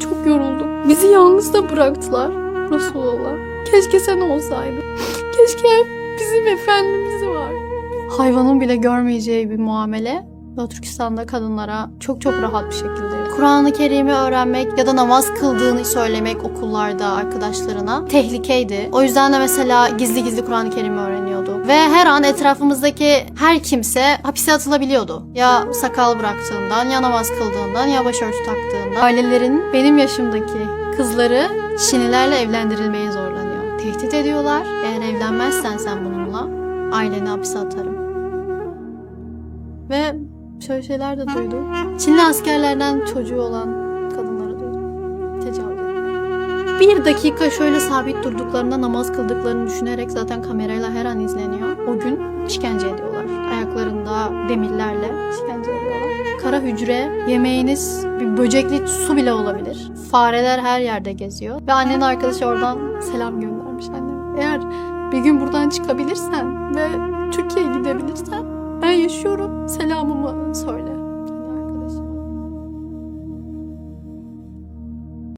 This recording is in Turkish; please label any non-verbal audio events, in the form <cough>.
Çok yoruldum. Bizi yalnız da bıraktılar. Resulallah. Keşke sen olsaydın. <laughs> Keşke bizim efendimiz var. Hayvanın bile görmeyeceği bir muamele Türkistan'da kadınlara çok çok rahat bir şekilde. Kur'an-ı Kerim'i öğrenmek ya da namaz kıldığını söylemek okullarda arkadaşlarına tehlikeydi. O yüzden de mesela gizli gizli Kur'an-ı Kerim'i öğreniyordu. Ve her an etrafımızdaki her kimse hapise atılabiliyordu. Ya sakal bıraktığından, ya namaz kıldığından, ya başörtü taktığından. Ailelerin benim yaşımdaki kızları Şinilerle evlendirilmeye zorlanıyor. Tehdit ediyorlar. Eğer evlenmezsen sen bununla aileni hapise atarım. Ve şöyle şeyler de duydum. Çinli askerlerden çocuğu olan kadınları duydum. Tecavüz. Bir dakika şöyle sabit durduklarında namaz kıldıklarını düşünerek zaten kamerayla her an izleniyor. O gün işkence ediyorlar. Ayaklarında demirlerle işkence ediyorlar. Kara hücre, yemeğiniz bir böcekli su bile olabilir. Fareler her yerde geziyor. Ve annenin arkadaşı oradan selam göndermiş anneme. Eğer bir gün buradan çıkabilirsen ve Türkiye'ye gidebilirsen ben yaşıyorum selamımı söyle.